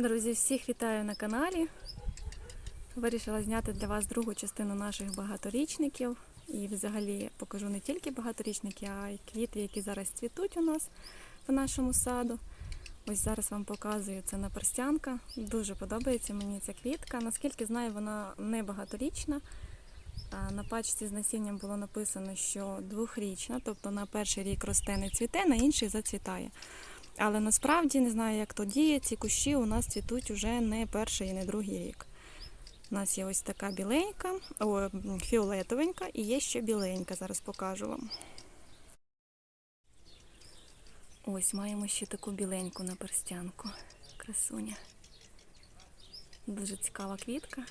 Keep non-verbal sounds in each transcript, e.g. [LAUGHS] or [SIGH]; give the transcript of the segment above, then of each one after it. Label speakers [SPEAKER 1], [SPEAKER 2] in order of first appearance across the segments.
[SPEAKER 1] Друзі, всіх вітаю на каналі. Вирішила зняти для вас другу частину наших багаторічників. І взагалі покажу не тільки багаторічники, а й квіти, які зараз цвітуть у нас в нашому саду. Ось зараз вам показую це наперстянка. Дуже подобається мені ця квітка. Наскільки знаю, вона не багаторічна. На пачці з насінням було написано, що двохрічна, тобто на перший рік росте не цвіте, на інший зацвітає. Але насправді не знаю, як то діє. Ці кущі у нас цвітуть уже не перший і не другий рік. У нас є ось така біленька, о, фіолетовенька і є ще біленька. Зараз покажу вам. Ось маємо ще таку біленьку на перстянку. Красуня. Дуже цікава квітка.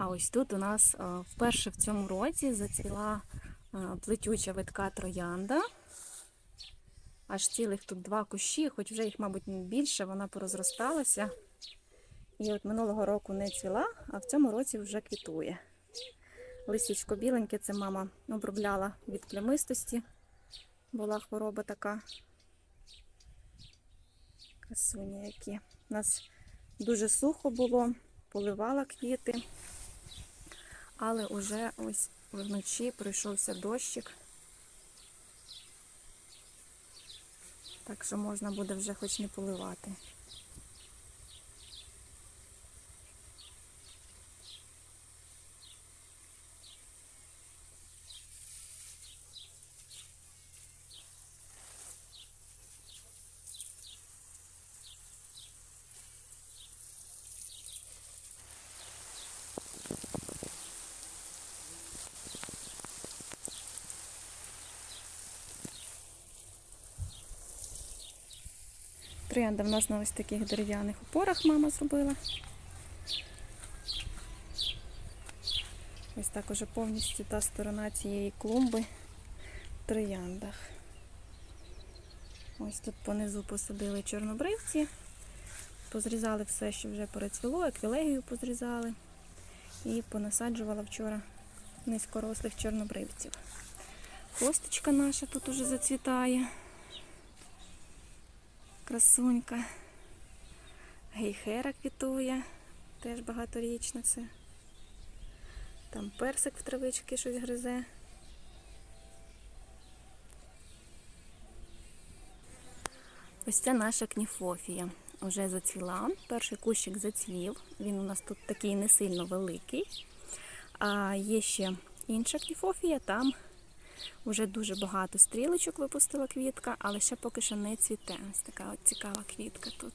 [SPEAKER 1] А ось тут у нас вперше в цьому році зацвіла плетюча витка троянда. Аж цілих тут два кущі, хоч вже їх, мабуть, більше, вона порозросталася. І от минулого року не цвіла, а в цьому році вже квітує. Листячко біленьке, це мама обробляла від плямистості. Була хвороба така. Красуні які. У нас дуже сухо було, поливала квіти. Але уже ось вночі пройшовся дощик. Так що можна буде вже хоч не поливати. Троянда в нас на ось таких дерев'яних опорах мама зробила. Ось так уже повністю та сторона цієї клумби в трояндах. Ось тут понизу посадили чорнобривці, позрізали все, що вже перецвіло, еквілегію позрізали і понасаджувала вчора низькорослих чорнобривців. Косточка наша тут уже зацвітає. Красунька. Гейхера квітує, теж багаторічна це. Там персик в травички щось гризе. Ось це наша кніфофія. Уже зацвіла. Перший кущик зацвів. Він у нас тут такий не сильно великий. А є ще інша кніфофія, там Уже дуже багато стрілочок випустила квітка, але ще поки що не цвіте. Ось така от цікава квітка тут.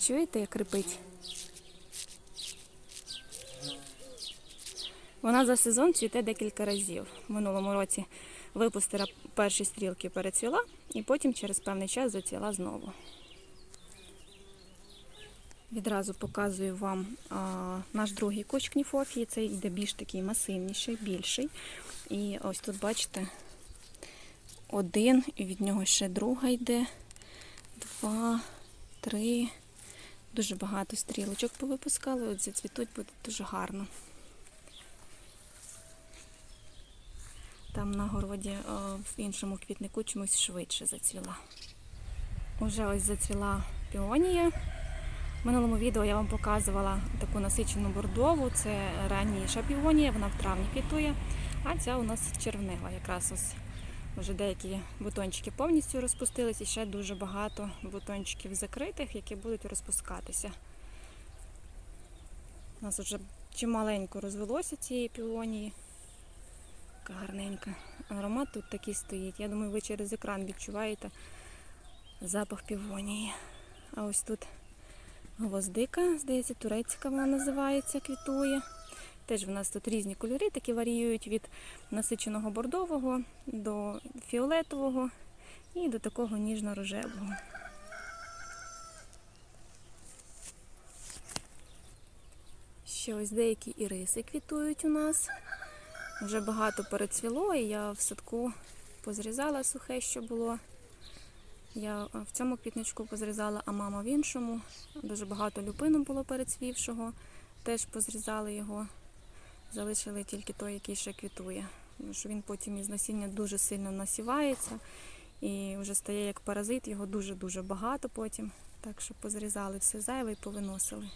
[SPEAKER 1] Чуєте, як рипить? Вона за сезон цвіте декілька разів. В минулому році випустила перші стрілки, перецвіла, і потім через певний час зацвіла знову. Відразу показую вам а, наш другий кущ кніфофії. Це йде більш такий масивніший, більший. І ось тут, бачите, один, і від нього ще друга йде. Два, три. Дуже багато стрілочок повипускали. От зацвітуть буде дуже гарно. Там на городі а, в іншому квітнику чомусь швидше зацвіла. Уже ось зацвіла піонія. В минулому відео я вам показувала таку насичену бордову, це раніша півонія, вона в травні квітує, а ця у нас червнева. Якраз ось вже деякі бутончики повністю розпустились і ще дуже багато бутончиків закритих, які будуть розпускатися. У нас вже чималенько розвелося цієї півонії. Така гарненька. Аромат тут такий стоїть. Я думаю, ви через екран відчуваєте запах півонії. А ось тут Гвоздика, здається, турецька вона називається, квітує. Теж в нас тут різні кольори, такі варіюють від насиченого бордового до фіолетового і до такого ніжно-рожевого. Ще ось деякі іриси квітують у нас. Вже багато перецвіло, і я в садку позрізала сухе, що було. Я в цьому квітничку позрізала, а мама в іншому. Дуже багато люпину було перецвівшого. Теж позрізали його. Залишили тільки той, який ще квітує. що він потім із насіння дуже сильно насівається і вже стає як паразит, його дуже-дуже багато потім. Так що позрізали все зайве і повиносили.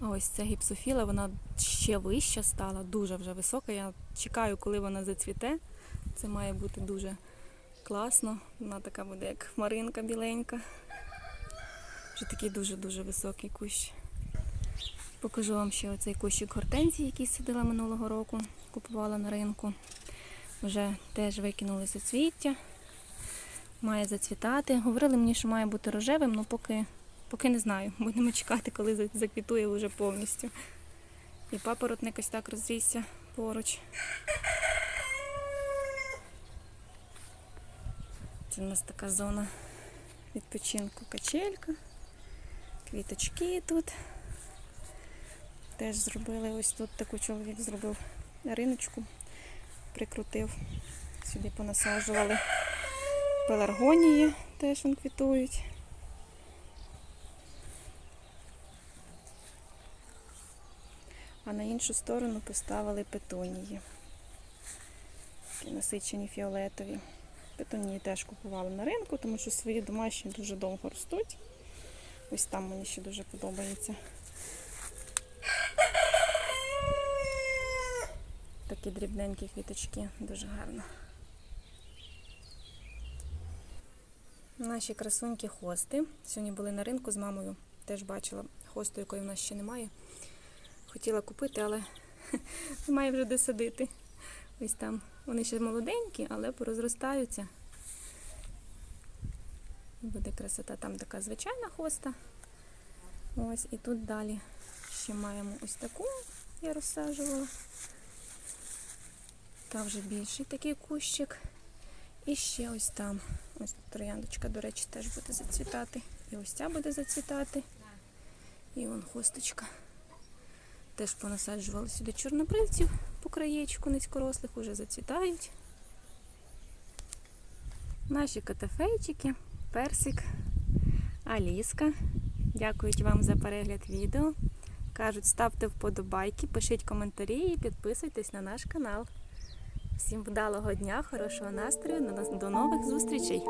[SPEAKER 1] Ось ця гіпсофіла, вона ще вища стала, дуже вже висока. Я чекаю, коли вона зацвіте. Це має бути дуже класно. Вона така буде, як хмаринка біленька. Вже такий дуже-дуже високий кущ. Покажу вам ще оцей кущик гортензії, який садила минулого року, купувала на ринку. Вже теж викинули соцвіття. Має зацвітати. Говорили мені, що має бути рожевим, але поки Поки не знаю. Будемо чекати, коли заквітує вже повністю. І папоротник ось так розрісся поруч. Це у нас така зона відпочинку качелька. Квіточки тут. Теж зробили ось тут таку чоловік зробив риночку, прикрутив. Сюди понасаджували пеларгонії, теж он квітують. А на іншу сторону поставили петунії. Такі насичені фіолетові. Петунії теж купували на ринку, тому що свої домашні дуже довго ростуть. Ось там мені ще дуже подобається. Такі дрібненькі квіточки, дуже гарно. Наші красунькі хости. Сьогодні були на ринку з мамою. Теж бачила хосту, якої в нас ще немає. Хотіла купити, але [LAUGHS] немає вже де садити. Ось там. Вони ще молоденькі, але порозростаються. Буде красота. Там така звичайна хоста. Ось і тут далі ще маємо ось таку, я розсаджувала. Там вже більший такий кущик. І ще ось там. Ось тут трояндочка, до речі, теж буде зацвітати. І ось ця буде зацвітати. І вон хосточка. Теж понасаджували сюди чорнобривців по краєчку низькорослих, уже зацвітають. Наші котофейчики, персик, Аліска. Дякують вам за перегляд відео. Кажуть, ставте вподобайки, пишіть коментарі і підписуйтесь на наш канал. Всім вдалого дня, хорошого настрою, до нових зустрічей!